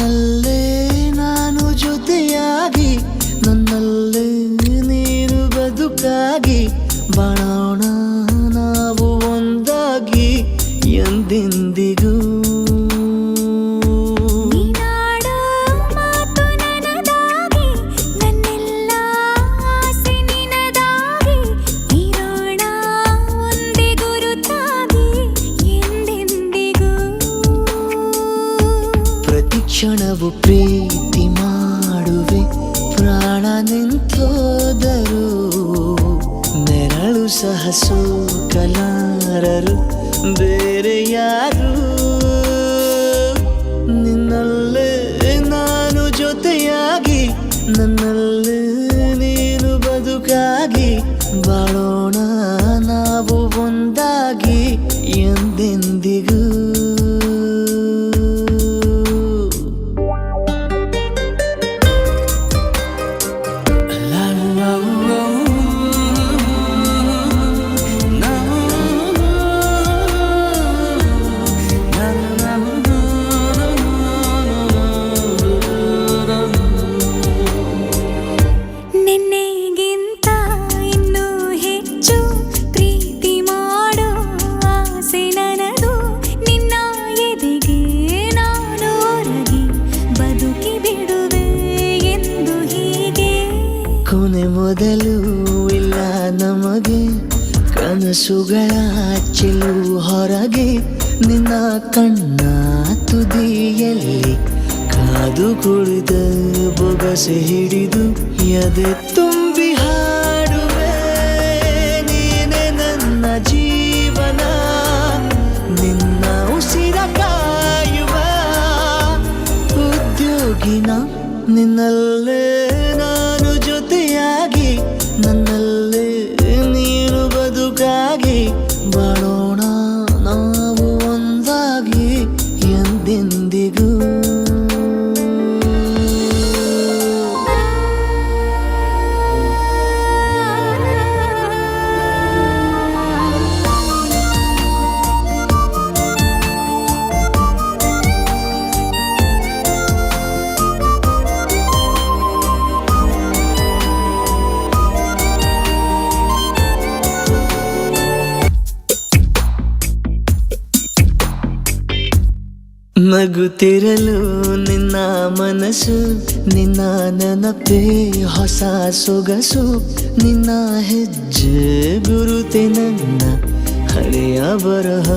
ನನ್ನಲ್ಲೇ ನಾನು ಜೊತೆಯಾಗಿ ನನ್ನಲ್ಲೇ ನೀನು ಬದುಕಾಗಿ ಬಾಳ ಕ್ಷಣವು ಪ್ರೀತಿ ಮಾಡುವೆ. ಪ್ರಾಣ ನಿಂತೋದರು ನೆರಳು ಸಹ ಸೂಕಲಾರರು ಬೇರೆ ಯಾರು ನಿನ್ನಲ್ಲೇ ನಾನು ಜೊತೆಯಾಗಿ. ನನ್ನಲ್ಲೇ ನೀನು ಬದುಕಾಗಿ. ಬಾಳೋಣ ಕೊನೆ ಮೊದಲು ಇಲ್ಲ ನಮಗೆ. ಕನಸುಗಳ ಚೆಲು ಹೊರಗೆ ನಿನ್ನ ಕಣ್ಣ ತುದಿಯಲ್ಲಿ ಕಾದು ಕುಳಿತ ಬೊಗಸೆ ಹಿಡಿದು ಎದೆ ತುಂಬಿ ಹಾಡುವೆ. ನೀನೆ ನನ್ನ ಜೀವನ, ನಿನ್ನ ಉಸಿರ ಕಾಯುವ. ಉದ್ಯೋಗಿನ ನಿನ್ನಲ್ಲೇ ನಗುತ್ತಿರಲು ನಿನ್ನ ಮನಸ್ಸು, ನಿನ್ನ ನೆನಪೇ ಹೊಸ ಸೊಗಸು, ನಿನ್ನ ಹೆಜ್ಜೆ ಗುರುತೆ ನನ್ನ ಹಳೆಯ ಬರಹ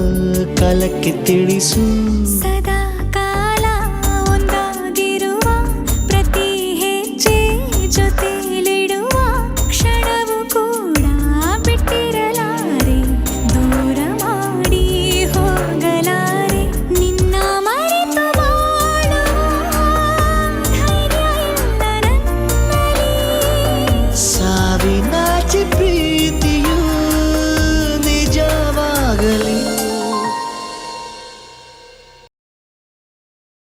ಕಾಲಕ್ಕೆ ತಿಳಿಸು. ಸದಾ ಕಾಲ ಒಂದಾಗಿರುವ ಪ್ರತಿ ಹೆಜ್ಜೆ ಜೊತೆ